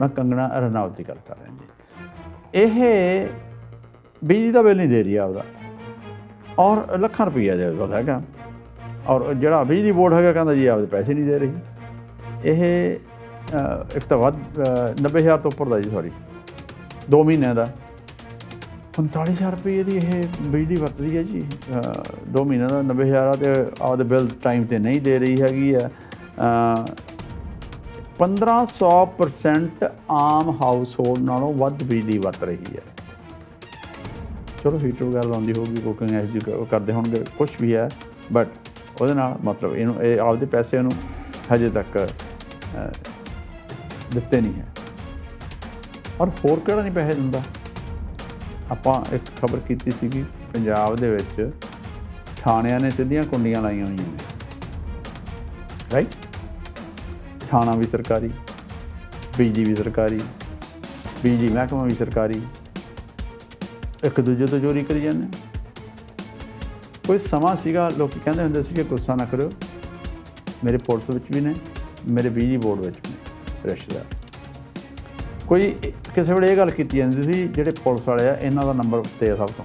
ਮੈਂ ਕੰਗਣਾ ਰਣਾਵਤ ਦੀ ਗੱਲ ਕਰ ਰਿਹਾ ਜੀ ਇਹ ਬਿਜਲੀ ਦਾ ਬਿੱਲ ਨਹੀਂ ਦੇ ਰਹੀ ਆਪਦਾ। ਔਰ ਲੱਖਾਂ ਰੁਪਈਆ ਦੇ ਉਹਦਾ ਹੈਗਾ। ਔਰ ਜਿਹੜਾ ਬਿਜਲੀ ਬੋਰਡ ਹੈਗਾ ਕਹਿੰਦਾ ਜੀ ਆਪਦੇ ਪੈਸੇ ਨਹੀਂ ਦੇ ਰਹੀ। ਇਹ ਇੱਕ ਤਾਂ ਵੱਧ ਅ, 90000 ਤੋਂ ਉੱਪਰ ਦਾ ਜੀ ਸੌਰੀ 2 ਮਹੀਨਿਆਂ ਦਾ। 45000 ਰੁਪਏ ਦੀ ਇਹ ਬਿਜਲੀ ਵਰਤਦੀ ਹੈ ਜੀ। 2 ਮਹੀਨਿਆਂ ਦਾ 90000 ਆ ਤੇ ਆਪਦੇ ਬਿੱਲ ਟਾਈਮ ਤੇ ਨਹੀਂ ਦੇ ਰਹੀ ਹੈਗੀ ਆ 1500% ਆਮ ਹਾਊਸ ਹੋਲਡ ਨਾਲੋਂ ਵੱਧ ਬਿਜਲੀ ਵਰਤ ਰਹੀ ਹੈ। ਚਲੋ ਹੀਟਰ ਵਗੈਰਾ ਲਾਉਂਦੀ ਹੋਊਗੀ ਕੁਕਿੰਗ ਐਸ ਜੀ ਕਰਦੇ ਹੋਣਗੇ ਕੁਝ ਵੀ ਹੈ ਬਟ ਉਹਦੇ ਨਾਲ ਮਤਲਬ ਇਹਨੂੰ, ਇਹ ਆਪਦੇ ਪੈਸੇ ਉਹਨੂੰ ਹਜੇ ਤੱਕ ਦਿੱਤੇ ਨਹੀਂ ਹੈ। ਔਰ ਹੋਰ ਕਿਹੜਾ ਨਹੀਂ ਪੈਸੇ ਦਿੰਦਾ? ਆਪਾਂ ਇੱਕ ਖਬਰ ਕੀਤੀ ਸੀਗੀ, ਪੰਜਾਬ ਦੇ ਵਿੱਚ ਥਾਣਿਆਂ ਨੇ ਸਿੱਧੀਆਂ ਕੁੰਡੀਆਂ ਲਾਈਆਂ ਹੋਈਆਂ ਨੇ। ਰਾਈਟ ਥਾਣਾ ਵੀ ਸਰਕਾਰੀ ਬਿਜਲੀ ਵੀ ਸਰਕਾਰੀ ਬਿਜਲੀ ਮਹਿਕਮਾ ਵੀ ਸਰਕਾਰੀ। ਇੱਕ ਦੂਜੇ ਤੋਂ ਚੋਰੀ ਕਰੀ ਜਾਂਦੇ ਕੋਈ ਸਮਾਂ ਸੀਗਾ, ਲੋਕ ਕਹਿੰਦੇ ਹੁੰਦੇ ਸੀ ਕਿ ਗੁੱਸਾ ਨਾ ਕਰਿਓ। ਮੇਰੇ ਪੁਲਿਸ ਵਿੱਚ ਵੀ ਨੇ, ਮੇਰੇ ਬਿਜਲੀ ਬੋਰਡ ਵਿੱਚ ਵੀ ਨੇ, ਰਿਸ਼ਤੇਦਾਰ। ਕੋਈ ਕਿਸੇ ਵੇਲੇ ਇਹ ਗੱਲ ਕੀਤੀ ਜਾਂਦੀ ਸੀ, ਜਿਹੜੇ ਪੁਲਿਸ ਵਾਲੇ ਆ, ਇਹਨਾਂ ਦਾ ਨੰਬਰ ਤੇ ਆ ਸਭ ਤੋਂ।